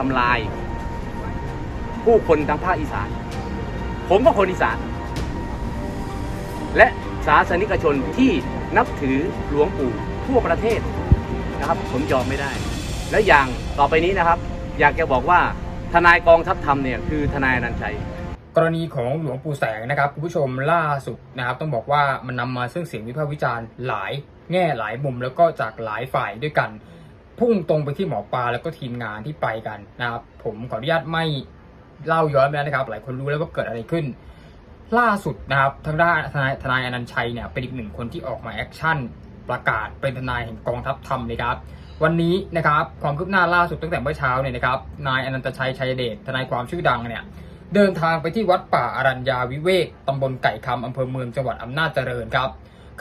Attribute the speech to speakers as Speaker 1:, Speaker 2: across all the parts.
Speaker 1: ทำลาย ผู้คนทางภาคอีสาน ผมก็คนอีสาน และศาสนิกชนที่นับถือหลวงปู่ทั่วประเทศนะครับ ผมยอมไม่ได้ และอย่างต่อไปนี้นะครับ อยากจะบอกว่าทนายกองทัพธรรมเนี่ยคือทนายนันชัย
Speaker 2: กรณีของหลวงปู่แสงนะครับคุณผู้ชมล่าสุดนะครับ ต้องบอกว่ามันนำมาซึ่งเสียงวิพากษ์วิจารณ์หลายแง่หลายมุมแล้วก็จากหลายฝ่ายด้วยกัน พุ่งตรงไปที่หมอปลาแล้วก็ทีมงานที่ไปกันนะครับ ผมขออนุญาตไม่เล่าย้อนไปนะครับ หลายคนรู้แล้วว่าเกิดอะไรขึ้น ล่าสุดนะครับทางด้านทนายทนายอนันชัยเนี่ยเป็นอีกหนึ่งคนที่ออกมาแอคชั่นประกาศเป็นทนายแห่งกองทัพธรรมเลยครับ วันนี้นะครับความคืบหน้าล่าสุดตั้งแต่เมื่อเช้าเนี่ยนะครับนายอนันตชัยชัยเดชทนายความชื่อดังเนี่ยเดินทางไปที่วัดป่าอารัญญาวิเวกตำบลไก่คำอำเภอเมืองจังหวัดอำนาจเจริญครับ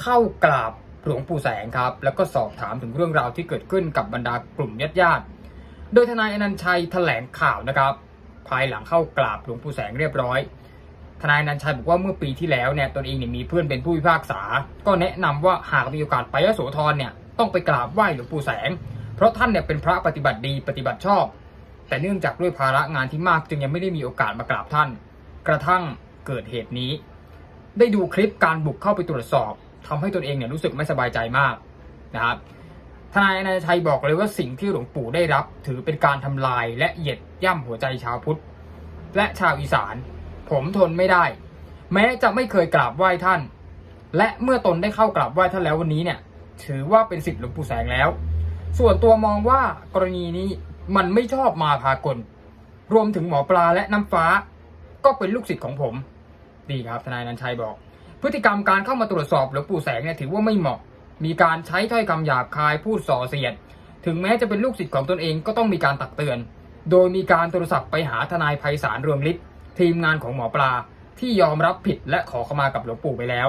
Speaker 2: เข้ากราบ หลวงปู่แสงครับ แล้วก็สอบถามถึงเรื่องราวที่เกิดขึ้นกับบรรดากลุ่มญาติญาติโดยทนายอนันชัยแถลงข่าวนะครับ ภายหลังเข้ากราบหลวงปู่แสงเรียบร้อย ทนายอนันชัยบอกว่าเมื่อปีที่แล้วเนี่ยตนเองเนี่ยมีเพื่อนเป็นผู้พิพากษา ก็แนะนำว่าหากมีโอกาสไปยโสธรเนี่ยต้องไปกราบไหว้หลวงปู่แสง เพราะท่านเนี่ยเป็นพระปฏิบัติดีปฏิบัติชอบ แต่เนื่องจากด้วยภาระงานที่มากจึงยังไม่ได้มีโอกาสมากราบท่าน กระทั่งเกิดเหตุนี้ ได้ดูคลิปการบุกเข้าไปตรวจสอบ ทำให้ตนเองเนี่ยรู้สึกไม่สบายใจมากนะครับทนายอนันตชัยบอกเลยว่าสิ่งที่หลวงปู่ได้รับ ถือเป็นการทำลายและเหยียดย่ำหัวใจชาวพุทธ และชาวอีสาน ผมทนไม่ได้ แม้จะไม่เคยกราบไหว้ท่าน และเมื่อตนได้เข้ากราบไหว้ท่านแล้ววันนี้เนี่ย ถือว่าเป็นสิทธิ์หลวงปู่แสงแล้ว ส่วนตัวมองว่ากรณีนี้มันไม่ชอบมาพากล รวมถึงหมอปลาและน้ำฟ้า ก็เป็นลูกศิษย์ของผมดีครับทนายนันชัยบอก พฤติกรรมการเข้ามาตรวจสอบหลวงปู่แสงเนี่ยถือว่าไม่เหมาะ มีการใช้ถ้อยคำหยาบคายพูดส่อเสียด ถึงแม้จะเป็นลูกศิษย์ของตนเองก็ต้องมีการตักเตือน โดยมีการโทรศัพท์ไปหาทนายไพศาลเรืองฤทธิ์ทีมงานของหมอปลาที่ยอมรับผิดและขอขมากับหลวงปู่ไปแล้ว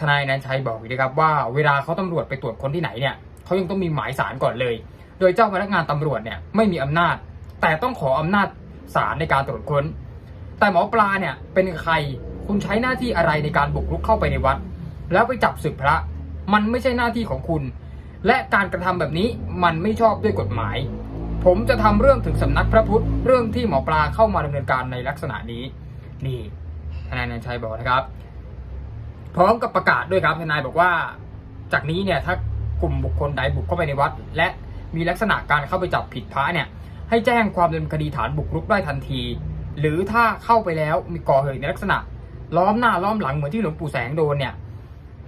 Speaker 2: ทนายนันชัยบอกอีกนะครับว่าเวลาเขาตำรวจไปตรวจคนที่ไหนเนี่ยเขายังต้องมีหมายสารก่อนเลย โดยเจ้าพนักงานตำรวจเนี่ยไม่มีอำนาจ แต่ต้องขออำนาจศาลในการตรวจค้น แต่หมอปลาเนี่ยเป็นใคร คุณใช้หน้าที่อะไรในการบุกรุกเข้าไปในวัด แล้วไปจับศึกพระ มันไม่ใช่หน้าที่ของคุณ และการกระทำแบบนี้มันไม่ชอบด้วยกฎหมาย ผมจะทำเรื่องถึงสำนักพระพุทธ เรื่องที่หมอปลาเข้ามาดำเนินการในลักษณะนี้ นี่ทนายนันชัยบอกนะครับ พร้อมกับประกาศด้วยครับทนายบอกว่า จากนี้เนี่ยถ้ากลุ่มบุคคลใดบุกเข้าไปในวัด และมีลักษณะการเข้าไปจับผิดพระเนี่ยให้แจ้งความดำเนินคดีฐานบุกรุกได้ทันที หรือถ้าเข้าไปแล้วมีก่อเหตุในลักษณะ ล้อมหน้าล้อมหลังเหมือนที่หลวงปู่แสงโดนเนี่ย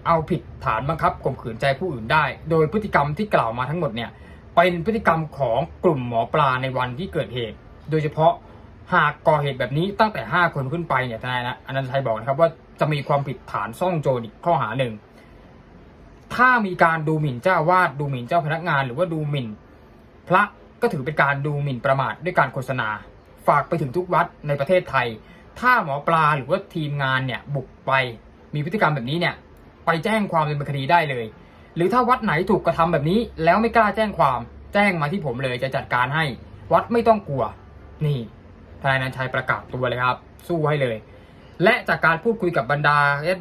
Speaker 2: เอาผิดฐานบังคับข่มขืนใจผู้อื่นได้ โดยพฤติกรรมที่กล่าวมาทั้งหมดเนี่ยเป็นพฤติกรรมของกลุ่มหมอปลาในวันที่เกิดเหตุ โดยเฉพาะหากก่อเหตุแบบนี้ตั้งแต่ 5 คนขึ้นไปเนี่ยทนายนะอนันตชัยบอกนะครับว่าจะมีความผิดฐานซ่องโจรอีกข้อหาหนึ่ง ถ้ามีการดูหมิ่นเจ้าวาดดูหมิ่นเจ้าพนักงาน หรือว่าดูหมิ่น พระก็ถือเป็นการดูหมิ่นประมาทด้วยการโฆษณา ฝากไปถึงทุกวัดในประเทศไทย ถ้าหมอปลาหรือว่าทีมงานเนี่ยบุกไปมีพฤติกรรมแบบนี้เนี่ยไปแจ้งความดำเนินคดีได้เลย หรือถ้าวัดไหนถูกกระทำแบบนี้ แล้วไม่กล้าแจ้งความแจ้งมาที่ผมเลยจะจัดการให้ วัดไม่ต้องกลัว นี่ทนายนันชัยประกาศตัวเลยครับ สู้ให้เลย และจากการพูดคุยกับบรรดา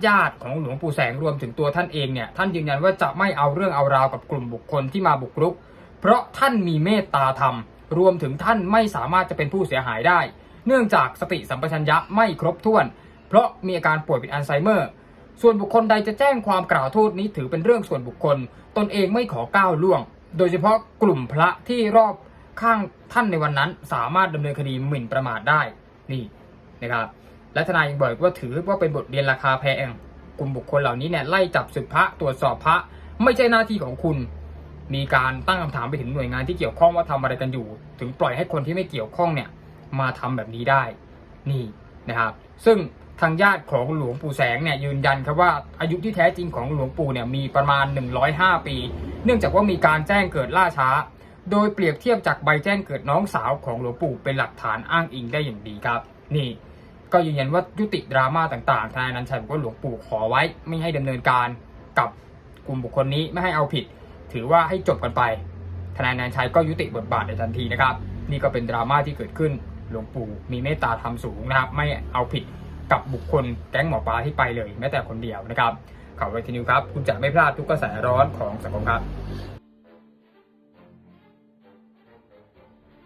Speaker 2: ญาติๆของหลวงปู่แสงรวมถึงตัวท่านเองเนี่ยท่านยืนยันว่าจะไม่เอาเรื่องเอาราวกับกลุ่มบุคคลที่มาบุกรุก เพราะท่านมีเมตตาธรรม รวมถึงท่านไม่สามารถจะเป็นผู้เสียหายได้ เนื่องจากสติสัมปชัญญะไม่ครบถ้วน เพราะมีอาการป่วยเป็นอัลไซเมอร์ ส่วนบุคคลใดจะแจ้งความกล่าวโทษนี้ถือเป็นเรื่องส่วนบุคคล ตนเองไม่ขอก้าวล่วง โดยเฉพาะกลุ่มพระที่รอบข้างท่านในวันนั้น สามารถดำเนินคดีหมิ่นประมาทได้นี่นะครับและทนายยังบอกว่าถือว่าเป็นบทเรียนราคาแพงกลุ่มบุคคลเหล่านี้เนี่ยไล่จับศึกพระตรวจสอบพระไม่ใช่หน้าที่ของคุณ มีการตั้งคำถามไปถึงหน่วยงานที่เกี่ยวข้องว่าทำอะไรกันอยู่ ถึงปล่อยให้คนที่ไม่เกี่ยวข้องเนี่ย มาทำแบบนี้ได้นี่นะครับ ซึ่งทางญาติของหลวงปู่แสงเนี่ยยืนยันครับว่าอายุที่แท้จริงของหลวงปู่เนี่ยมีประมาณ 105 ปี เนื่องจากว่ามีการแจ้งเกิดล่าช้า โดยเปรียบเทียบจากใบแจ้งเกิดน้องสาวของหลวงปู่เป็นหลักฐานอ้างอิงได้อย่างดีครับ นี่ ก็ยืนยันว่ายุติดราม่าต่างๆทนายนันชัยบอกว่าหลวงปู่ขอไว้ ไม่ให้ดำเนินการกับกลุ่มบุคคลนี้ไม่ให้เอาผิด ถือว่าให้จบกันไปทนายนันชัยก็ยุติบทบาทในทันทีนะครับ นี่ก็เป็นดราม่าที่เกิดขึ้น หลวงปู่มีเมตตาธรรมสูงนะครับ ไม่เอาผิดกับบุคคลแก๊งหมอปลาที่ไปเลยแม้แต่คนเดียวนะครับข่าวไวทีนิวครับ คุณจะไม่พลาดทุกกระแสร้อนของสังคมครับ